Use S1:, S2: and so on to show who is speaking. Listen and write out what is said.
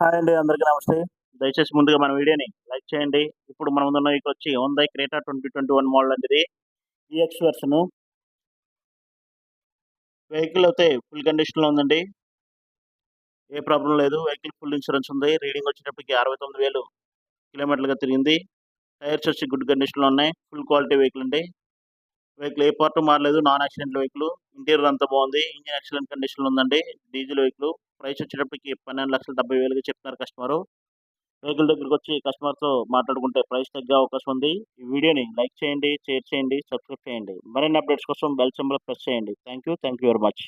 S1: Hi అండి అందరికీ నమస్తే. దయచేసి ముందుగా మన వీడియోని లైక్ చేయండి. ఇప్పుడు మనం ముందున్న ఇక్కడ వచ్చి Honda Creta twenty twenty one model అండి ఈఎక్స్ వెర్షన్ వెహికల్ అయితే ఫుల్ కండిషన్లో ఉందండి. ఏ ప్రాబ్లం లేదు. వెహికల్ ఫుల్ ఇన్సూరెన్స్ ఉంది. రీడింగ్ వచ్చేటప్పటికి అరవై తొమ్మిది వేలు కిలోమీటర్లుగా తిరిగింది. టైర్స్ వచ్చి గుడ్ కండిషన్లో ఉన్నాయి. ఫుల్ క్వాలిటీ వెహికల్ అండి. వెహికల్ ఏ పార్ట్ మారలేదు. నాన్ యాక్సిడెంట్ వెహికల్ ఇంటీరియర్ అంతా బాగుంది. ఇంజిన్ ఎక్సలెంట్ కండిషన్లో ఉందండి. డీజిల్ వెహికల్ ప్రైస్ వచ్చేటప్పటికి పన్నెండు లక్షల డెబ్బై వేలుగా చెప్తున్నారు కస్టమర్. వెహికల్ దగ్గరికి వచ్చి కస్టమర్తో మాట్లాడుకుంటే ప్రైస్ తగ్గే అవకాశం ఉంది. ఈ వీడియోని లైక్ చేయండి షేర్ చేయండి సబ్స్క్రైబ్ చేయండి. మరిన్ని అప్డేట్స్ కోసం బెల్ సింబల్ ప్రెస్ చేయండి. Thank you thank you very much.